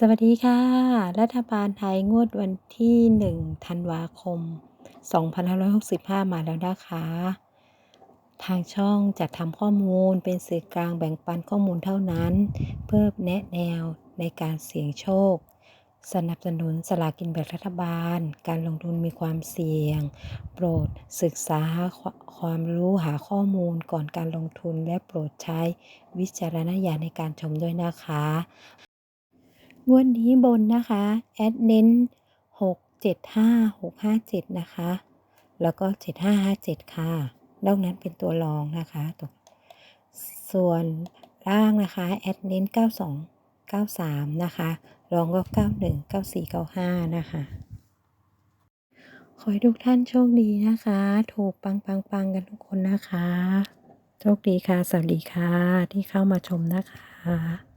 สวัสดีค่ะ รัฐบาลไทยงวดวันที่ 1 ธันวาคม 2565 มาแล้วนะคะ ทางช่องจัดทำข้อมูลเป็นสื่อกลางแบ่งปันข้อมูลเท่านั้น เพื่อแนะแนวในการเสี่ยงโชค สนับสนุนสลากกินแบ่งรัฐบาล การลงทุนมีความเสี่ยง โปรดศึกษาความรู้หาข้อมูลก่อนการลงทุนและโปรดใช้วิจารณญาณในการชมด้วยนะคะ งวดนี้บนนะคะแอดเน้น 675 657 นะคะ แล้วก็ 7557 ค่ะ นอกนั้นเป็นตัวรองนะคะตวส่วนล่างนะคะแอดเน้น 92 93 นะคะ รองก็ 91 94 95 นะคะ ขอให้ทุกท่านโชคดีนะคะ ถูกปังปังปังกันทุกคนนะคะ โชคดีค่ะ สวัสดีค่ะ ที่เข้ามาชมนะคะ